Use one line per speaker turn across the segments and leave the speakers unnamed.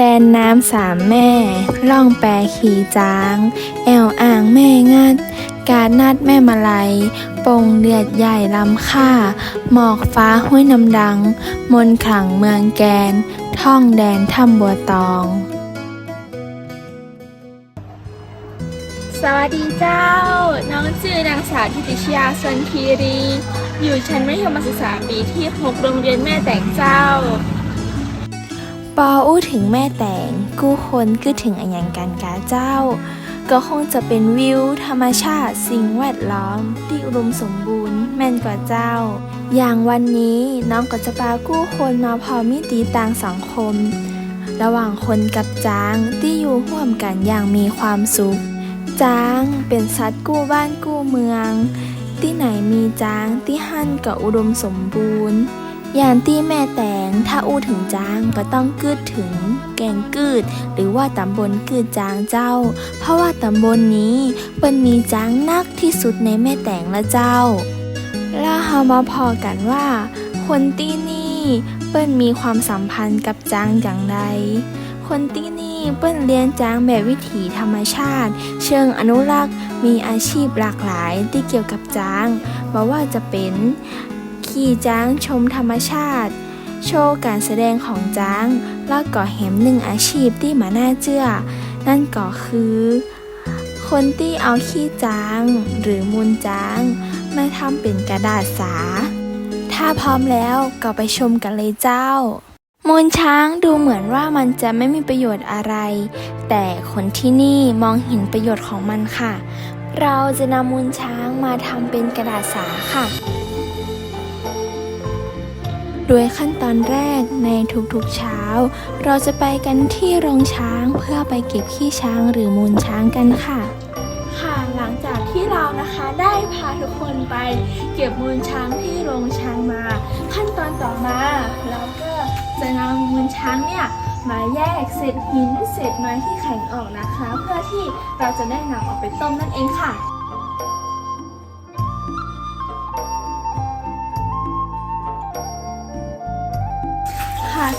แดนน้ำสามแม่ ล่องแปรขี่จ้าง แอวอ่างแม่งัด การนัดแม่มาลัยปงเดือดใหญ่ลำค่า หมอกฟ้าห้วยน้ำดัง มนขลังเมืองแกน ท่องแดนถ้ำบัวตอง
สวัสดีเจ้า น้องชื่อนางสาวทิติชยาสันคีรี อยู่ชั้นมัธยมศึกษาปีที่ 6 โรงเรียนแม่แต่งเจ้า
ปออู้ถึงแม่แต่งกู้คนกู้ถึงอันยังกันกาเจ้า ก็คงจะเป็นวิว ธรรมชาติสิ่งแวดล้อม ที่อุดมสมบูรณ์แม่นกว่าเจ้า อย่างวันนี้น้องก็จะพากู้คนมาพอมิติต่างสังคม ระหว่างคนกับจ้างที่อยู่ร่วมกันอย่างมีความสุข จ้างเป็นสัตว์กู้บ้านกู้เมือง ที่ไหนมีจ้างที่หั่นก็อุดมสมบูรณ์ ย่างที่แม่แตงถ้าอู้ถึงจางก็ต้องกึดถึง แกงกืดหรือว่าตำบลกืดจางเจ้า เพราะว่าตำบลนนี้เปิ้นมีจางนักที่สุดในแม่แตงละเจ้า แล้วเฮามาพอกันว่า คนที่นี่เปิ้นมีความสัมพันธ์กับจางอย่างไร คนที่นี่เปิ้นเรียนจางแบบวิถีธรรมชาติ เชิงอนุรักษ์มีอาชีพหลากหลายที่เกี่ยวกับจางบ่ว่าจะเป็น ขี่จ้างชมธรรมชาติ โชว์การแสดงของจ้างแล้วก็แหมหนึ่งอาชีพที่มาน่าเชื่อนั่นก็คือ คนที่เอาขี้จ้างหรือมูลจ้างมาทำเป็นกระดาษสา ถ้าพร้อมแล้วก็ไปชมกันเลยเจ้ามูลช้างดูเหมือนว่ามันจะไม่มีประโยชน์อะไร แต่คนที่นี่มองเห็นประโยชน์ของมันค่ะ เราจะนำมูลช้างมาทำเป็นกระดาษสาค่ะ โดยขั้นตอนแรกในทุกๆเช้า เราจะไปกันที่โรงช้างเพื่อไปเก็บขี้ช้างหรือมูลช้างกันค่ะ
ค่ะหลังจากที่เรานะคะได้พาทุกคนไปเก็บมูลช้างที่โรงช้างมา ขั้นตอนต่อมาเราก็จะนำมูลช้างเนี่ยมาแยกเศษหินเศษไม้ที่แข็งออกนะคะ เพื่อที่เราจะได้นำออกไปต้มนั่นเองค่ะ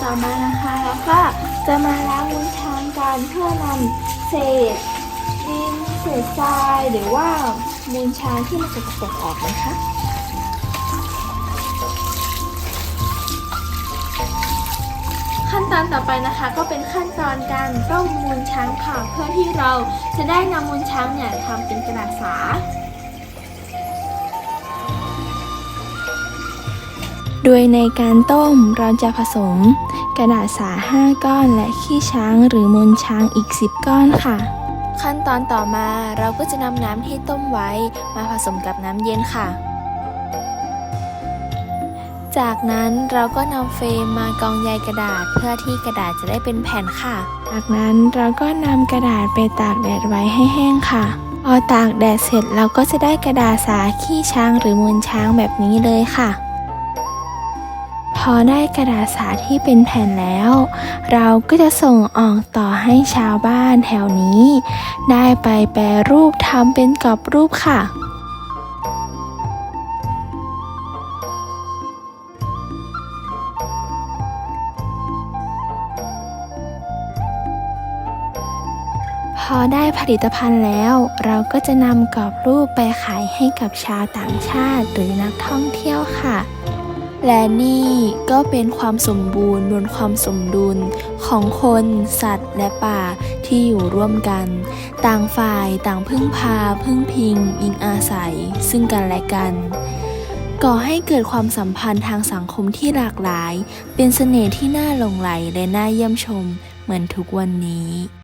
ต่อมานะคะเราก็จะมาล้างมูลช้างกันเพื่อนำเศษดินเศษทรายหรือว่ามูลช้างที่มันสกปรกออกนะคะขั้นตอนต่อไปนะคะก็เป็นขั้นตอนการต้มมูลช้างค่ะ เพื่อที่เราจะได้นำมูลช้างเนี่ยทำเป็นกระดาษสา
โดยในการต้มเราจะผสม กระดาษสา 5 ก้อนและขี้ช้างหรือมูลช้างอีก 10 ก้อนค่ะ ขั้นตอนต่อมาเราก็จะนำน้ำที่ต้มไว้มาผสมกับน้ำเย็นค่ะ จากนั้นเราก็นำเฟรมมากองใยกระดาษเพื่อที่กระดาษจะได้เป็นแผ่นค่ะ จากนั้นเราก็นำกระดาษไปตากแดดไว้ให้แห้งค่ะพอตากแดดเสร็จเราก็จะได้กระดาษสาขี้ช้างหรือมูลช้างแบบนี้เลยค่ะ พอได้กระดาษสาที่เป็นแผ่นแล้ว เราก็จะส่งออกต่อให้ชาวบ้านแถวนี้ ได้ไปแปรรูปทำเป็นกรอบรูปค่ะพอได้ผลิตภัณฑ์แล้ว เราก็จะนำกรอบรูปไปขายให้กับชาวต่างชาติหรือนักท่องเที่ยวค่ะ และนี่ก็เป็นความสมบูรณ์บนความสมดุลของคน สัตว์ และป่าที่อยู่ร่วมกัน ต่างฝ่ายต่างพึ่งพา พึ่งพิง อิงอาศัย ซึ่งกันและกันก่อให้เกิดความสัมพันธ์ทางสังคมที่หลากหลาย เป็นเสน่ห์ที่น่าหลงไหลและน่าเยี่ยมชมเหมือนทุกวันนี้